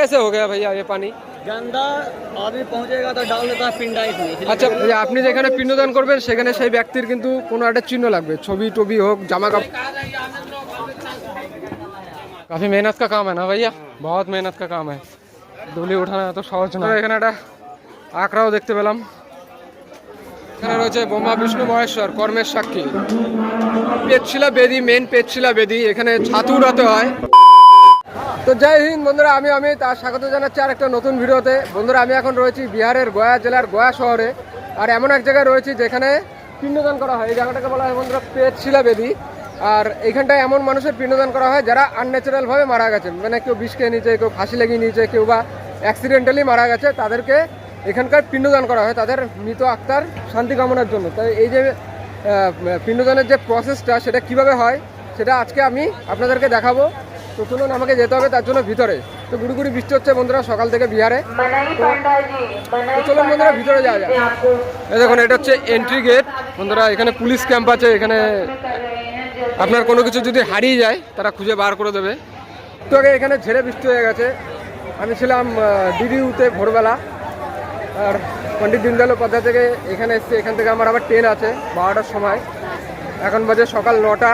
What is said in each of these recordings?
कैसे हो गया भैया ये पानी गंदा आदमी पहुंचेगा तो डाल देता है पिंडा इसमें इसलिए আচ্ছা এই যে আপনি যেখানে পিণ্ডদান করবেন সেখানে সেই ব্যক্তির কিন্তু কোনো একটা চিহ্ন লাগবে ছবি টবি হোক জামা কাপড় কাফি মেহনত কা কাম है ना भैया बहुत मेहनत का काम है ধুলি ওঠানো এত সহজ না এখানে একটা আঁকড়াও দেখতে পেলাম এখানে রয়েছে বোমা বিষ্ণু মহেশ্বর কর্মের সাক্ষী পেটশিলা বেদি মেন পেটশিলা বেদি এখানে ছাতু উড়াতে হয় তো জয় হিন্দ বন্ধুরা, আমি আমি তার স্বাগত জানাচ্ছি আর একটা নতুন ভিডিওতে। বন্ধুরা, আমি এখন রয়েছি বিহারের গয়া জেলার গয়া শহরে, আর এমন এক জায়গায় রয়েছি যেখানে পিণ্ডদান করা হয়। এই জায়গাটাকে বলা হয় বন্ধুরা পেট শিলা বেদি। আর এইখানটায় এমন মানুষের পিণ্ডদান করা হয় যারা আনন্যাচারাল ভাবে মারা গেছে মানে কেউ বিষ খেয়ে নিয়েছে, কেউ ফাঁসি লাগিয়ে নিয়েছে, কেউ বা অ্যাক্সিডেন্টালি মারা গেছে, তাদেরকে এখানকার পিণ্ডদান করা হয়, তাদের মৃত আত্মার শান্তি কামনার জন্য। তাই এই যে পিণ্ডদানের যে প্রসেসটা সেটা কীভাবে হয়, সেটা আজকে আমি আপনাদেরকে দেখাবো। তো শুনুন আমাকে যেতে হবে তার জন্য ভিতরে। তো গুড়ি বৃষ্টি হচ্ছে বন্ধুরা সকাল থেকে বিহারে। চলুন বন্ধুরা ভিতরে যাওয়া যায় দেখুন এটা হচ্ছে এন্ট্রি গেট বন্ধুরা এখানে পুলিশ ক্যাম্প আছে এখানে আপনার কোনো কিছু যদি হারিয়ে যায় তারা খুঁজে বার করে দেবে। তো আগে এখানে ঝেড়ে বৃষ্টি হয়ে গেছে। আমি ছিলাম ডিডিউতে ভোরবেলা। আর পণ্ডিত দীনদয়াল উপাধ্যায় থেকে এখানে এসছি। এখান থেকে আমার আবার ট্রেন আছে বারোটার সময়। এখন বাজে সকাল নটা।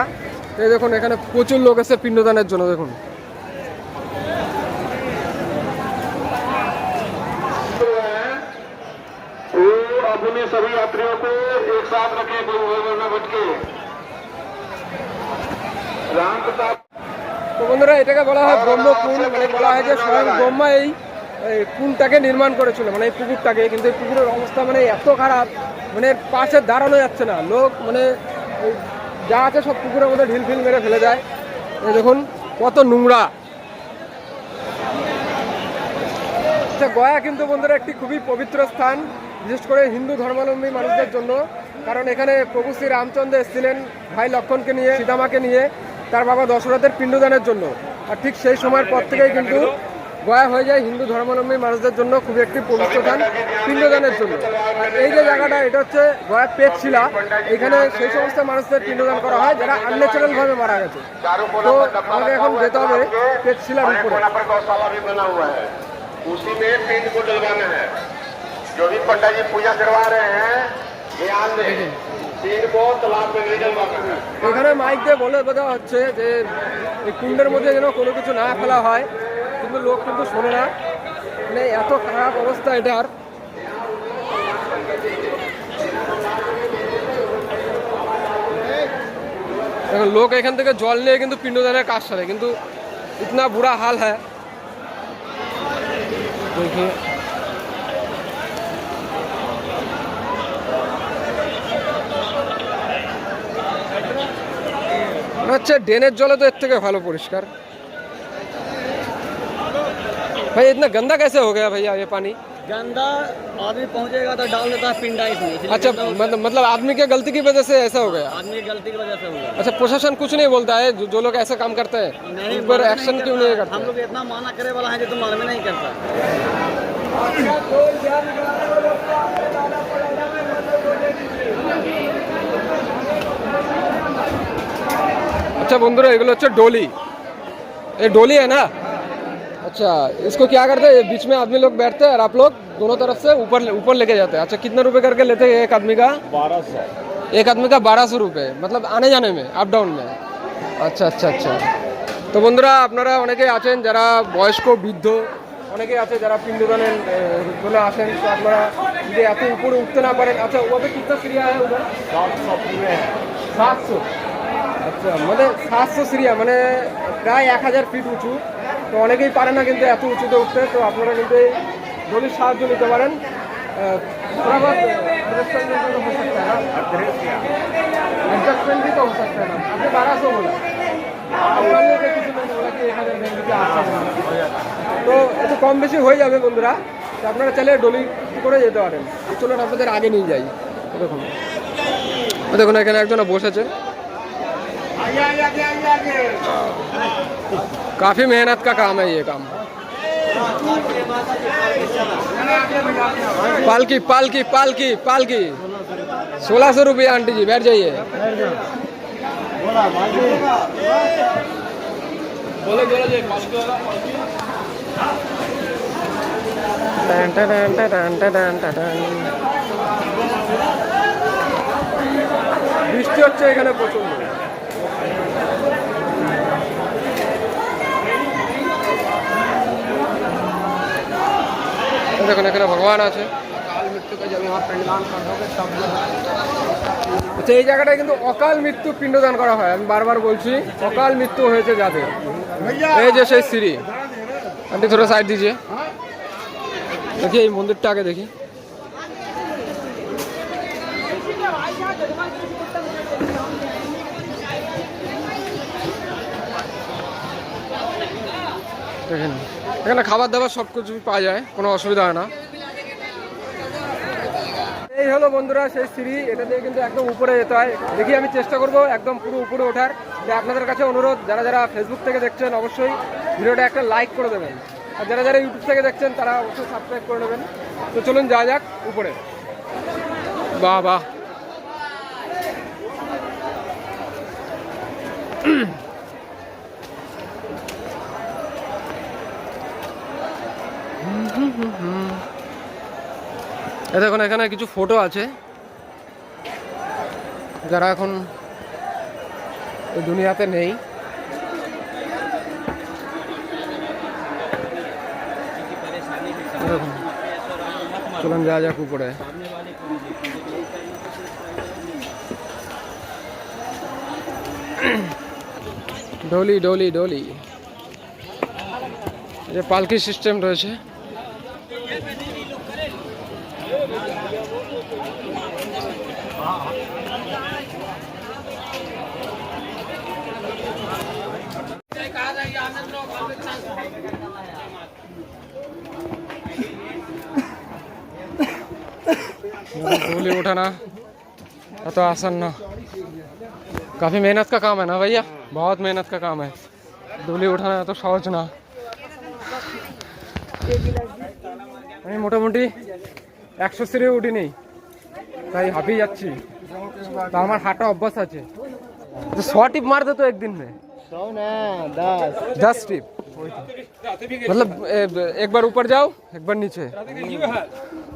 এই দেখুন এখানে প্রচুর লোক এসে পিণ্ডদানের জন্য দেখুন वो अपने सभी यात्रियों को एक साथ रखें कोई उधर न भटके राम प्रताप তো বন্ধুরা এটাকে বলা হয় ব্রহ্মকুণ্ড মানে বলা হয় যে স্বয়ং ব্রহ্মা এই এই কুণ্ডটাকে নির্মাণ করেছিল মানে এই পুকুরটাকে কিন্তু এই পুকুরের অবস্থা মানে এত খারাপ মানে এর পাশে দাঁড়ানো যাচ্ছে না লোক মানে এই যা আছে সব পুকুরের মধ্যে ঢিল ফিল মেরে ফেলে দেয় দেখুন, কত নোংরা। আচ্ছা গয়া কিন্তু বন্ধুরা একটি খুবই পবিত্র স্থান, বিশেষ করে হিন্দু ধর্মাবলম্বী মানুষদের জন্য। কারণ এখানে প্রভু শ্রী রামচন্দ্র এসেছিলেন ভাই লক্ষণকে নিয়ে, সীতামাকে নিয়ে, তার বাবা দশরথের পিণ্ডদানের জন্য। আর ঠিক সেই সময়ের পর থেকেই কিন্তু গয়া হয়ে যায় হিন্দু ধর্মাবলম্বী মানুষদের জন্য খুবই একটি পবিত্র স্থান পিণ্ডদানের জন্য আর এই যে জায়গাটা এটা হচ্ছে গয়ার পেটশিলা এখানে সেই সমস্ত মানুষদের পিণ্ডদান করা হয় যারা আনন্যাচারাল ভাবে মারা গেছে তো আমাকে এখন যেতে হবে পেটশিলার উপরে कोना पर गौशाला भी बना हुआ है उसी में पिंड को डलवाना है जो भी पंडा जी पूजा करवा रहे हैं ध्यान दें पिंड को तालाब में नहीं डलवाना है এখানে মাইক দিয়ে বলে দেওয়া হচ্ছে যে এই কুণ্ডের মধ্যে যেন কোনো কিছু না ফেলা হয় কিন্তু লোক কিন্তু শোনে না মানে এত খারাপ অবস্থা এটার এখন লোক এখান থেকে জল নিয়ে কিন্তু পিণ্ডদানের কাজ সারে কিন্তু ইতনা বুড়া হাল হ্যাঁ देखिए মনে হচ্ছে ড্রেনের জলে তো এর থেকে ভালো পরিষ্কার भाई इतना गंदा कैसे हो गया भैया ये पानी गंदा आदमी पहुंचेगा तो डाल देता है पिंडा इसमें इसलिए अच्छा गंदा मतलब मतलब आदमी के गलती की वजह से ऐसा हो गया आदमी की गलती की वजह से हुआ अच्छा प्रशासन कुछ नहीं बोलता है जो, जो लोग ऐसे काम करते हैं नहीं उन पर मालूम एक्शन नहीं क्यों करता। नहीं करते हम लोग इतना माना करे वाला है जो तुम मालूम ही नहीं करता अच्छा बंधुरा एगुलो হচ্ছে डोली ये डोली है ना अच्छा इसको क्या करते हैं? बीच में आदमी लोग बैठते हैं और आप लोग दोनों तरफ से ऊपर ऊपर लेके जाते हैं। अच्छा कितने रुपए करके लेते हैं एक आदमी का? बारह एक आदमी का बारह सौ मतलब আনে জানে में আপ ডাউন में। আচ্ছা আচ্ছা আচ্ছা তো বন্ধুরা আপনারা অনেকে আছেন যারা বয়স্ক বৃদ্ধ অনেকে আছে যারা পিণ্ডদানের চলে আসেন তো আপনারা যে এত উপরে উঠতে না পারেন আচ্ছা ওদের কিতনা সিরিয়া হ্যাঁ সাতশো আচ্ছা মানে সাতশো সিরিয়া মানে প্রায় এক হাজার ফিট উঁচু তো অনেকেই পারে না কিন্তু এত উঁচুতে উঠতে তো আপনারা কিন্তু এই দলির সাহায্য নিতে পারেন আহ, थोड़ा बहुत adjustment तो हो सकता है ना एडजस्टमेंट भी तो हो सकता है ना आपने बारह सौ बोला আপনার লোকে কিছু মনে বলা কি এক হাজার ভেঙে দিতে আটশো বললো। তো একটু কম বেশি হয়ে যাবে বন্ধুরা তো আপনারা চাইলে ডলি করে যেতে পারেন তো চলুন আপনাদের আগে নিয়ে যাই তো দেখুন তো দেখুন এখানে একজন বসেছে काफी मेहनत का काम है ये काम पालकी पालकी पालकी पालकी सोलह सौ रुपये आंटी जी बैठ जाइए बोले बोले টান টান টান টান টান টান। বৃষ্টি হচ্ছে এখানে প্রচন্ড দেখুন, এখানে ভগবান আছে। আচ্ছা এই জায়গাটায় কিন্তু অকাল মৃত্যু পিণ্ডদান করা হয়, আমি বারবার বলছি, অকাল মৃত্যু হয়েছে যাদের এই যে সেই সিঁড়ি, আন্টি থোড়া সাইড দিজিয়ে দেখি এই মন্দিরটা আগে দেখি। দেখেন। এখানে খাবার দাবার সব কিছু পাওয়া যায় কোনো অসুবিধা হয় না। এই হলো বন্ধুরা সেই সিঁড়ি এটা দিয়ে কিন্তু একদম উপরে যেতে হয়। দেখি আমি চেষ্টা করব একদম পুরো উপরে ওঠার। তো আপনাদের কাছে অনুরোধ যারা যারা ফেসবুক থেকে দেখছেন অবশ্যই ভিডিওটা একটা লাইক করে দেবেন। আর যারা যারা ইউটিউব থেকে দেখছেন তারা অবশ্যই সাবস্ক্রাইব করে নেবেন। তো চলুন যা যাক উপরে। বাহ বাহ। দেখুন, এখানে কিছু ফটো আছে। যারা এখন দুনিয়াতে নেই। চলুন যা যাক উপরে। ডলি ডলি ডলি। যে পালকি সিস্টেম রয়েছে। डोली उठाना तो आसान ना काफ़ी मेहनत का काम है ना भैया बहुत मेहनत का काम है डोली उठाना तो সহজ না আমি মোটামুটি একশো সিঁড়ি উঠিনি তাই হাঁপিয়ে যাচ্ছি তা আমার হাঁটা অভ্যাস আছে तो सौ टिप मार दे तो एक दिन में सौ ना दस दस टिप मतलब ए- एक बार ऊपर जाओ एक बार नीचे आराम से এ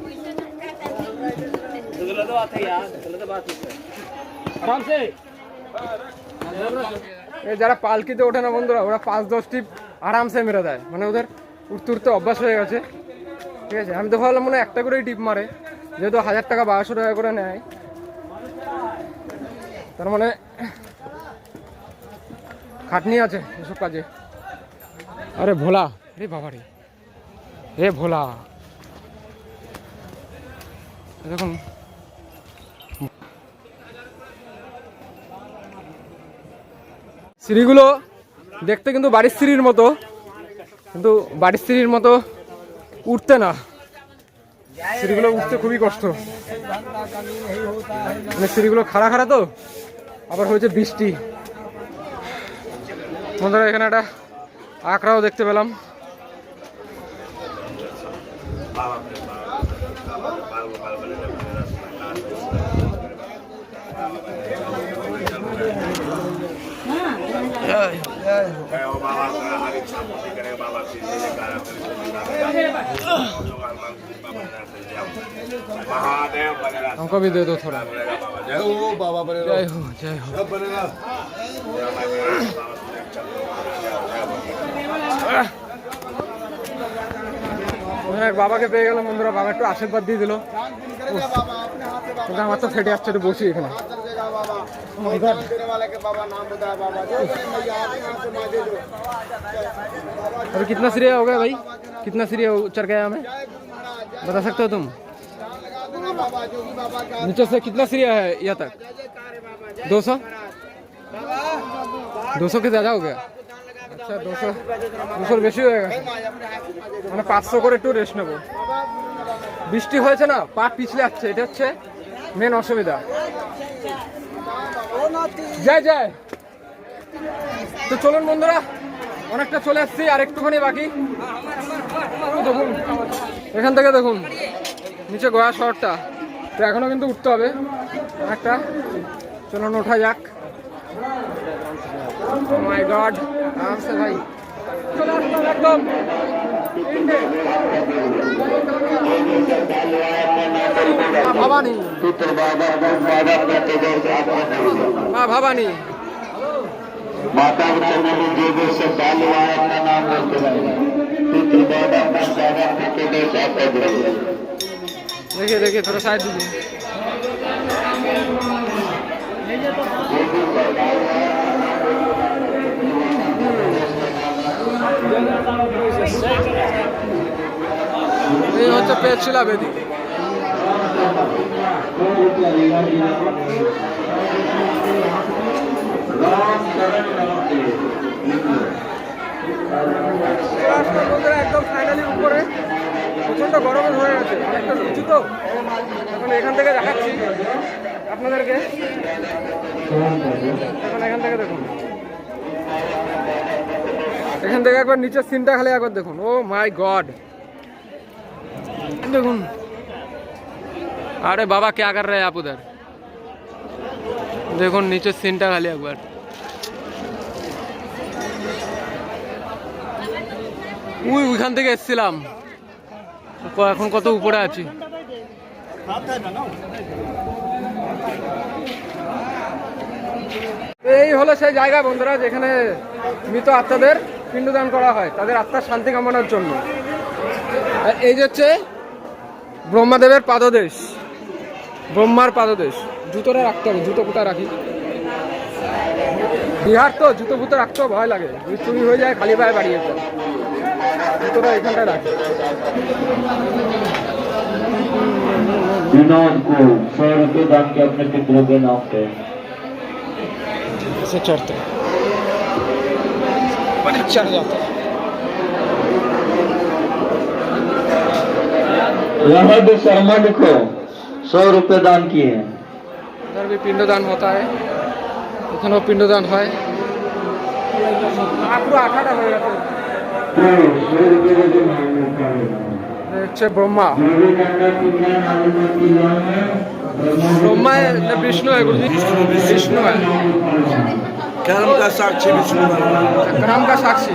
যারা পালকিতে ওঠে না বন্ধুরা, ওরা পাঁচ দশ টিপ আরামসে মেরে দেয়। মানে ওদের উঠতে উঠতে অভ্যাস হয়ে গেছে। ঠিক আছে, আমি তো ভাবলাম মনে একটা করেই টিপ মারে, যেহেতু হাজার টাকা বারোশো টাকা করে নেয়। তার মানে খাটনি আছে এসব কাজে। আরে ভোলা রে বাবা রে ভোলা। দেখুন সিঁড়িগুলো দেখতে কিন্তু বাড়ির সিঁড়ির মতো, কিন্তু বাড়ির সিঁড়ির মতো উঠতে না। সিঁড়িগুলো উঠতে খুবই কষ্ট। মানে সিঁড়িগুলো খাড়া খাড়া তো, আবার হয়েছে বৃষ্টি। বন্ধুরা, এখানে একটা আঁকড়াও দেখতে পেলাম। हमको भी दे दो थोड़ा जय हो बाबा बनेगा जय हो जय हो सब बनेगा ওখানে এক বাবাকে পেয়ে গেলাম বন্ধুরা বাবা একটু আশীর্বাদ দিয়ে দিল কিন্তু আমার তো ফেটে যাচ্ছে একটু বসি এখানে अभी कितना सीढ़िया हो गया भाई कितना सीढ़िया चढ़ गया हमें बता सकते हो तुम नीचे से कितना सीढ़िया है यहाँ तक दो सौ दो सौ के ज़्यादा हो गया আচ্ছা দুশো দুশোর বেশি হয়ে গেছে মানে পাঁচশো করে একটু রেস্ট নেবো বৃষ্টি হয়েছে না পা পিছলে যাচ্ছে এটা হচ্ছে মেন অসুবিধা যায় যায় তো চলুন বন্ধুরা অনেকটা চলে এসছি আর একটুখানি বাকি। দেখুন এখান থেকে দেখুন নিচে গয়া শহরটা। তো এখনও কিন্তু উঠতে হবে অনেকটা। চলুন ওঠা যাক। মাই গড আরামসে ভাই। চলে আসলাম একদম। ভবানী। पुत्र बाबा बाबा মা ভবানী माता चंद्रमणि देवी से बालवाय अपना नाम लेते रहे पुत्र बाबा बाबा पुत्र देश आपका गुरु देखिए देखिए थोड़ा साइड दीजिए এই হচ্ছে পেটশিলা বেদি ফাইনালি উপরে। উঁচু তো। এখন এখান থেকে দেখাচ্ছি আপনাদেরকে। এখান থেকে দেখুন। এখান থেকে একবার নিচের সিনটা খালি একবার দেখুন। ও মাই গড দেখুন। আরে বাবা क्या कर रहे हैं आप उधर দেখুন নিচের সিনটা খালি একবার উই ওইখান থেকে এসছিলাম ক- এখন কত উপরে আছি এই হলো সেই জায়গা বন্ধুরা যেখানে মৃত আত্মাদের পিণ্ডদান করা হয় তাদের আত্মার শান্তি কামনার জন্য আর এই যে হচ্ছে ব্রহ্মাদেবের পাদদেশ ব্রহ্মার পাদদেশ জুতোটা রাখতে হবে জুতো কোথায় রাখি বিহার তো জুতো ফুতো রাখতেও ভয় লাগে যদি চুরি হয়ে যায় খালি পায়ে বাড়িয়ে যেতে জুতোটা এখানটায় রাখি विनोद को सौ रुपये दान के अपने पितरों के नाम पे से चढ़ते बड़े चढ़ जाते हैं यहाँ भी शर्मा लिखो सौ रुपये दान किए हैं इधर भी पिंडदान होता है এখানেও পিণ্ডদান হয় আ, পুরো আঠাটা হয়ে গেছে सौ रुपये का जो नाम लिखा है এ হচ্ছে ব্রহ্মা विवेकानंद कन्या नारीमती नाम है ब्रह्मा है ना विष्णु है गुरु जी विष्णु है कर्म का साक्षी विष्णु भगवान कर्म का साक्षी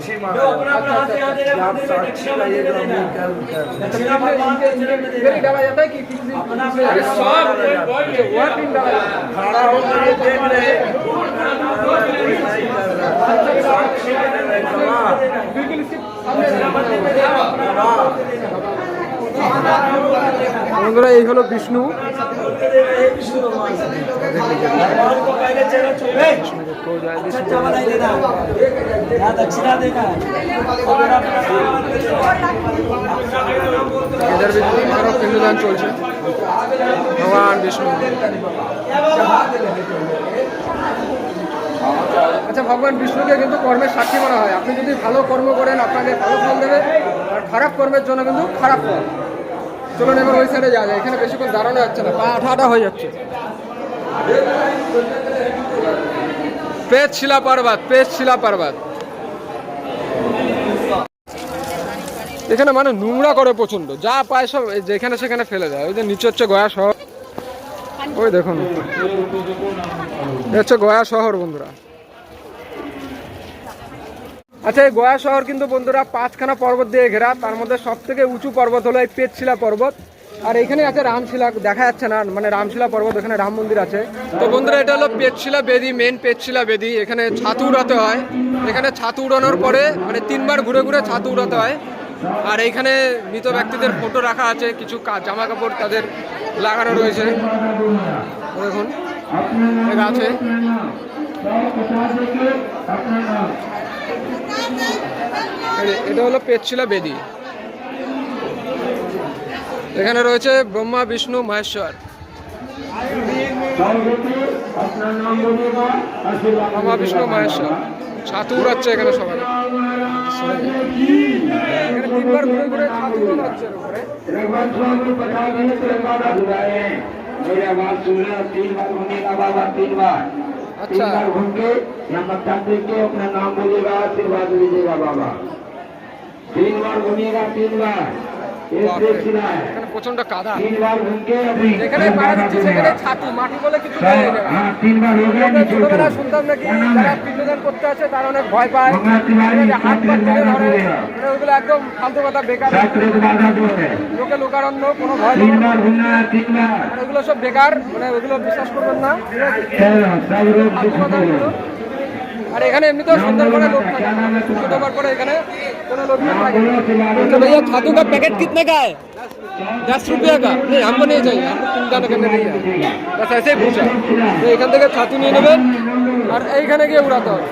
है खड़ा होकर ये देख रहे हैं कोई नहीं कर रहा साक्षी कर रहे हैं गवाह बिल्कुल इसके सामने गवाह বন্ধুরা, এই হলো বিষ্ণু। পিণ্ডদান চলছে ভগবান বিষ্ণু আচ্ছা ভগবান বিষ্ণুকে কিন্তু কর্মের সাক্ষী মানা হয়। আপনি যদি ভালো কর্ম করেন, আপনাকে ভালো ফল দেবে, আর খারাপ কর্মের জন্য কিন্তু খারাপ ফল। চলুন এবার ওই সাইডে যাওয়া যায় এখানে বেশিক্ষণ দাঁড়ানো যাচ্ছে না, পা আঠা হয়ে যাচ্ছে। পেট শিলা পর্বত পেট শিলা পর্বত। এখানে মানে নোংরা করে প্রচণ্ড যা পায় সব যেখানে সেখানে ফেলে দেয়। ওই যে নিচে হচ্ছে গয়া শহর। ওই দেখুন। হচ্ছে গয়া শহর বন্ধুরা। আচ্ছা এই গয়া শহর কিন্তু বন্ধুরা পাঁচখানা পর্বত দিয়ে ঘেরা। তার মধ্যে সব থেকে উঁচু পর্বত হলো এই পেটশিলা পর্বত। আর এখানে আছে রামশিলা, দেখা যাচ্ছে না মানে রামশিলা পর্বত, এখানে রাম মন্দির আছে। তো বন্ধুরা, এটা হলো পেটশিলা বেদি মেন পেটশিলা বেদি। এখানে ছাতু উড়াতে হয়। এখানে ছাতু উড়ানোর পরে মানে তিনবার ঘুরে ঘুরে ছাতু উড়াতে হয়। আর এইখানে মৃত ব্যক্তিদের ফটো রাখা আছে, কিছু জামা কাপড় তাদের লাগানো রয়েছে। দেখুন, এটা আছে এই যে, এটা হলো পেটশিলা বেদি এখানে রয়েছে ব্রহ্মা বিষ্ণু মহেশ্বর सौ रुपये अपना नाम बोलेगा आशीर्वाद ब्रह्मा विष्णु महेश्वर ছাতু উড়াচ্ছে এখানে সবাই এখানে তিনবার ঘুরে ঘুরে ছাতু উড়ানো হচ্ছে এর উপরে मेरी आवाज सुन रहे हैं तीन बार घूमिएगा बाबा तीन बार अच्छा। घूम के यहाँ मत्था टेक के अपना नाम बोलिएगा, आशीर्वाद लीजिएगा बाबा तीन बार घूमिएगा तीन बार প্রচণ্ড কাদা। ছাতু মাটি বলে কিছু করতে আছে তারা ভয় পায়। মানে ওইগুলো একদম ফালতু কথা বেকার। লোকে লোকারণ্য ওগুলো মানে সব বেকার মানে ওইগুলো বিশ্বাস করবেন না। আর এখানে এমনিতেও সুন্দরবনে লোক থাকে क्या नाम है ছোট तुम्हारा হওয়ার পরে এখানে কোনো লোক না हाँ, থাকে बोलो तिवारी। तो भैया छातू का पैकेट कितने का है दस रुपया का नहीं हमको नहीं चाहिए हमको पिंडान करने नहीं है बस ऐसे ही पूछा तो এখান থেকে ছাতু নিয়ে নেবেন আর এইখানে গিয়ে উড়াতে হবে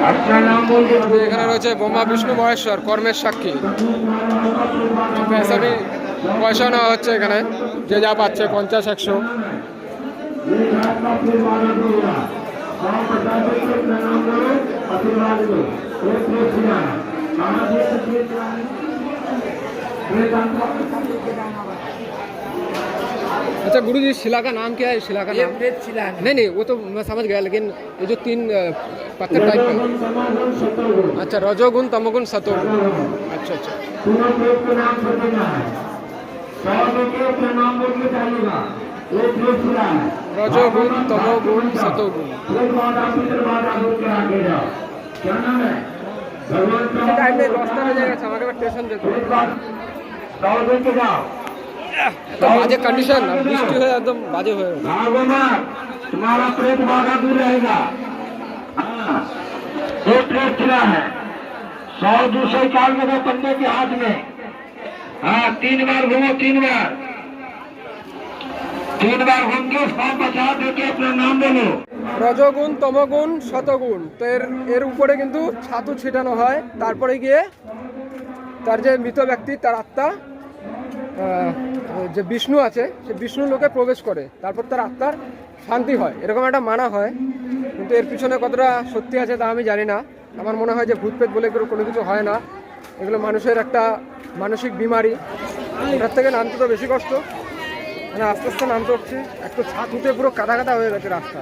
अपना नाम बोल दो তো এখানে রয়েছে বোমা বিষ্ণু মহেশ্বর কর্মের সাক্ষী পয়সা বি পয়সা নেওয়া হচ্ছে এখানে যে যা পাচ্ছে পঞ্চাশ একশো अच्छा गुरु जी शिला का नाम क्या है शिला का नाम शिला नहीं नहीं वो तो मैं समझ गया लेकिन ये जो तीन अ, पत्थर टाइप का अच्छा रजोगुण तमोगुण सतोगुण अच्छा अच्छा तीनों प्लेट के नाम से देना है सौ रुपये अपना नाम बोल के डालिएगा एक प्लेट खुला है रजोगुण तमोगुण सतोगुण एक बाधा पितर बाधा बोल के आगे जाओ क्या नाम है भगवान टाइम में दसटा बजे গেছে আমাকে এবার স্টেশন যেতে হবে। एक बार सौ रुपये जाओ এত বাজে কন্ডিশন আর বৃষ্টি হয়ে একদম বাজে হয়ে গেছে। भागो मत तुम्हारा प्लेट बाधा दूर रहेगा हाँ, दो प्लेट खुला है सौ दो सौ इक्यानवे का पंडे के हाथ में हाँ तीन बार घूमो तीन बार রজগুণ, তমগুণ, শতগুণ। তো এর এর উপরে কিন্তু ছাতু ছিটানো হয়। তারপরে গিয়ে তার যে মৃত ব্যক্তি, তার আত্মা যে বিষ্ণু আছে সে বিষ্ণু লোকে প্রবেশ করে। তারপর তার আত্মার শান্তি হয়। এরকম একটা মানা হয়। কিন্তু এর পিছনে কতটা সত্যি আছে তা আমি জানি না। আমার মনে হয় যে ভূতপেত বলে এগুলো কোনো কিছু হয় না। এগুলো মানুষের একটা মানসিক বিমারি। এটার থেকে নামতে তো বেশি কষ্ট। মানে আস্তে আস্তে নামতে হচ্ছে। একটু ছাদ উঠে পুরো কাদা কাদা হয়ে গেছে রাস্তা।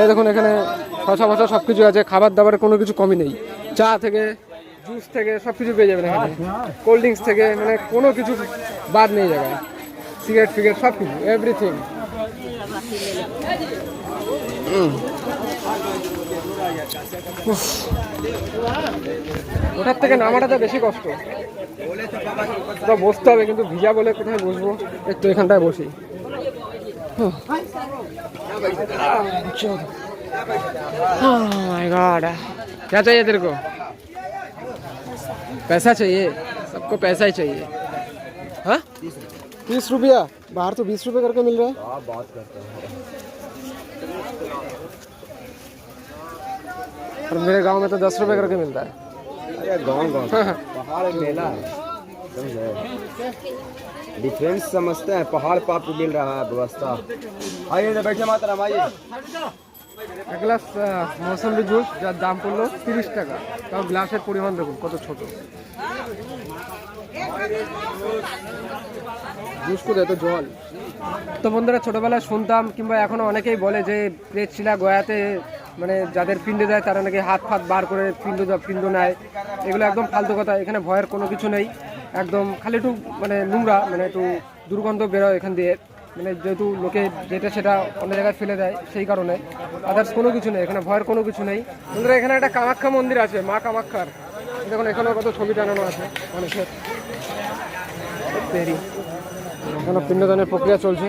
এই দেখুন এখানে শশা ফসা সব কিছু আছে খাবার দাবারের কোনো কিছু কমই নেই। চা থেকে জুস থেকে সব কিছু পেয়ে যাবেন এখানে। কোল্ড ড্রিঙ্কস থেকে মানে কোনো কিছু বাদ নেই জায়গায়। সিগারেট ফিগারেট সব কিছু এভরিথিং ওটার থেকে নামাটাতে বেশি কষ্ট কোথাও বসতে হবে কিন্তু ভিজা বলে কোথায় বসবো একটু এখানটায় বসি माय गॉड क्या चाहिए तेरे को पैसा चाहिए सबको पैसा ही चाहिए हाँ तीस रुपया बाहर तो बीस रुपये करके मिल रहा है बात करते हैं और मेरे गांव में तो दस रुपये करके मिलता है गाँव गाँव हाँ, पहाड़ मेला है समझे डिफरेंस समझते हैं पहाड़ पर आपको मिल रहा है व्यवस्था आइए इधर बैठे माता राम आइए এক গ্লাস মৌসম্বি জুস যার দাম পড়লো তিরিশ টাকা তাও গ্লাসের পরিমাণ দেখুন কত ছোট জুস করে এত জল তো বন্ধুরা ছোটবেলায় শুনতাম কিংবা এখনো অনেকেই বলে যে প্রেত শিলা গয়াতে মানে যাদের পিণ্ডে দেয় তারা নাকি হাত ফাত বার করে পিণ্ড পিণ্ড নেয়। এগুলো একদম ফালতু কথা, এখানে ভয়ের কোনো কিছু নেই। একদম খালি একটু মানে নোংরা মানে একটু দুর্গন্ধ বেরোয় এখান দিয়ে। মানে যেহেতু লোকে যেটা সেটা অন্য জায়গায় ফেলে দেয়, সেই কারণে। আদার্স কোনো কিছু নেই, এখানে ভয়ের কোনো কিছু নেই। বন্ধুরা, এখানে একটা কামাখ্যা মন্দির আছে, মা কামাখ্যার। দেখুন, এখানেও কত ছবি টানানো আছে মানুষের। এখনও পিণ্ডদানের প্রক্রিয়া চলছে।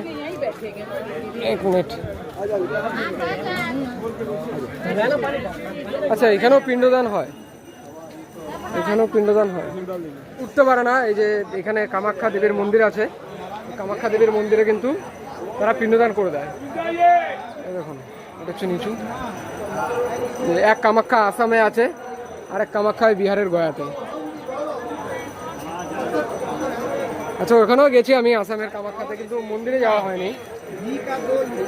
এক মিনিট। আচ্ছা এখানেও পিণ্ডদান হয়। এখানেও পিণ্ডদান হয়। উঠতে পারে না, এই যে এখানে কামাখ্যা দেবীর মন্দির আছে। কামাখ্যা দেবীর মন্দিরে কিন্তু তারা পিণ্ডদান করে দেয়। দেখুন, এটা হচ্ছে নিচু। এক কামাখ্যা আসামে আছে, আর এক কামাখ্যা বিহারের গয়াতে। আচ্ছা ওখানেও গেছি আমি আসামের কামাখাতে কিন্তু মন্দিরে যাওয়া হয়নি।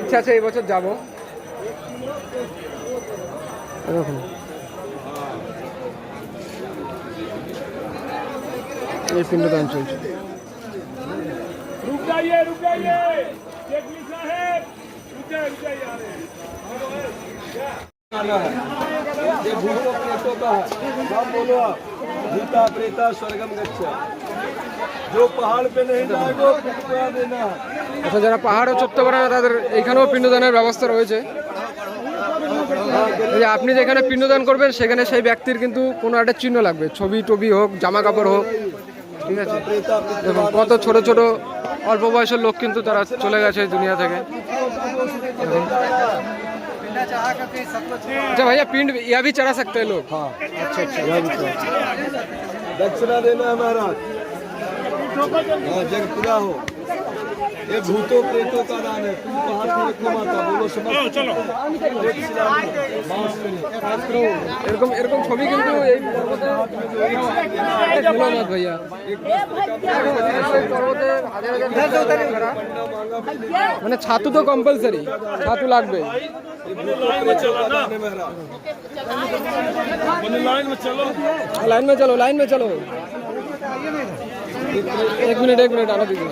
ইচ্ছা আছে এই বছর যাব। এরকম। এই পিণ্ডদান চলছে। রুক যাইয়ে রুক যাইয়ে। জেটলি সাহেব। রুক আচ্ছা যারা পাহাড়ে চড়তে পারে না তাদের এইখানেও পিণ্ডদানের ব্যবস্থা রয়েছে এই যে আপনি যেখানে পিণ্ডদান করবেন সেখানে সেই ব্যক্তির কিন্তু কোনো একটা চিহ্ন লাগবে ছবি টবি হোক জামা কাপড় হোক ঠিক আছে দেখুন কত ছোট ছোট অল্প বয়সের লোক কিন্তু তারা চলে গেছে এই দুনিয়া থেকে দেখুন। अच्छा भैया पिंड यह भी चढ़ा सकते हैं लोग दक्षिणा देना है महाराज हाँ जग पूरा हो ये भूतों प्रेतों का दान है तुम हाथ में रखो माता बोलो समझ चलो এরকম এরকম ছবি কিন্তু এই পর্বতে ভোলানাথ ভাইয়া এই পর্বতে হাজার হাজার লোকেরা মানে ছাতু তো কম্পালসারি ছাতু লাগবে लाइन में चलो लाइन में चलो लाइन में चलो এক মিনিট এক মিনিট আরও দিদি